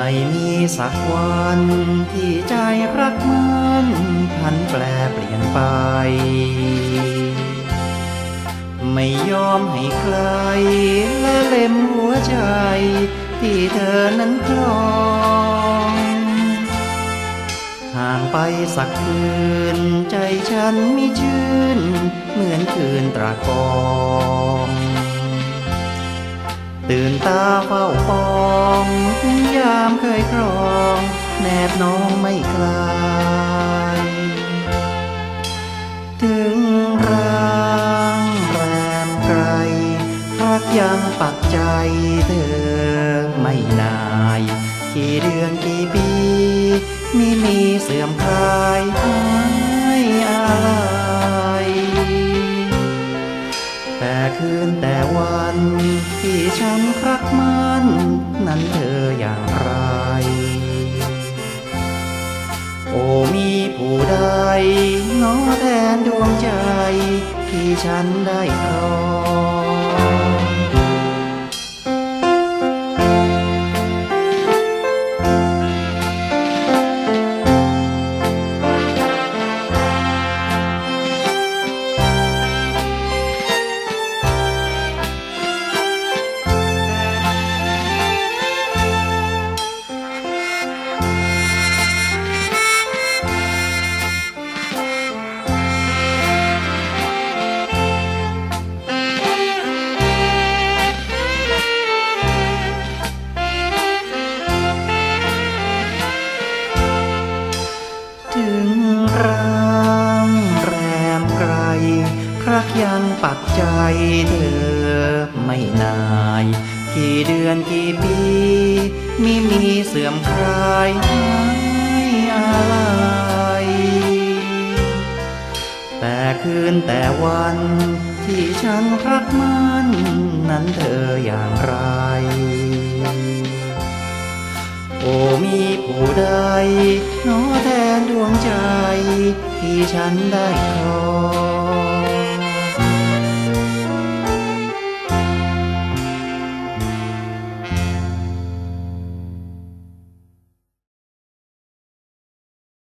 ไม่มีสักวันที่ใจรักมันพันแปรเปลี่ยนไป ไม่ยอมให้ใครละเล่มหัวใจ ที่เธอนั้นคลองห่างไปสักคืน ใจฉันไมีชื่น เหมือนคืนตรากอง ตื่นตาเฝ้าปองยามเคยครอง แนบน้องไม่คลายถึงร่างแรมไกลรักยังปักใจเธอไม่นาย กี่เดือนกี่ปีไม่มีเสื่อมคลาย กมันนั้นเธออย่างไร โอ้มีผู้ใดน้อแทนดวงใจที่ฉันได้ครอง ยังปักใจเธอไม่นาย กี่เดือนกี่ปีมิมีเสื่อมคลายหายอะไรแต่คืนแต่วันที่ฉันรักมันนั้นเธออย่างไร โอ้มีผู้ใดนอแทนดวงใจที่ฉันได้ครอง